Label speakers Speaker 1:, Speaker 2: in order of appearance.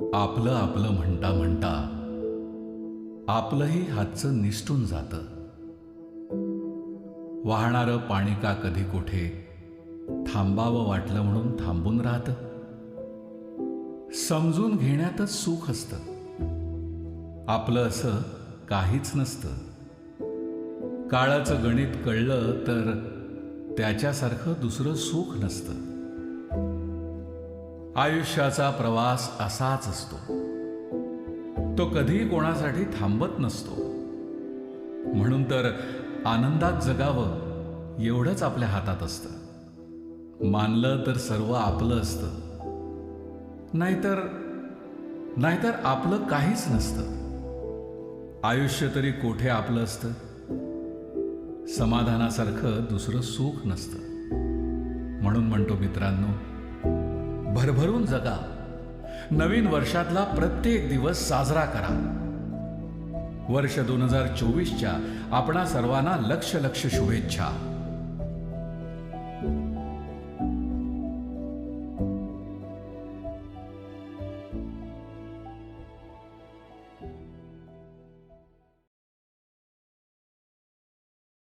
Speaker 1: आपलं आपलं म्हणता म्हणता आपलंही हातचं निसटून जातं. वाहणारं पाणी का कधी कुठे थांबावं वाटलं म्हणून थांबून राहतं. समजून घेण्यातच सुख असतं. आपलं असं काहीच नसतं. काळाचं गणित कळलं तर त्याच्यासारखं दुसरं सुख नसतं. आयुष्याचा प्रवास असाच असतो. तो कधी कोणासाठी थांबत नसतो. म्हणून तर आनंदात जगावं एवढंच आपल्या हातात असतं. मानलं तर सर्व आपलं असतं. नाहीतर नाहीतर आपलं काहीच नसतं. आयुष्य तरी कोठे आपलं असतं? समाधानासारखं दुसरं सुख नसतं. म्हणून म्हणतो मित्रांनो भरभरून जगा. नवीन वर्षातला प्रत्येक दिवस साजरा करा. वर्ष दोन हजार चोवीसच्या आपणा सर्वांना लक्ष लक्ष शुभेच्छा.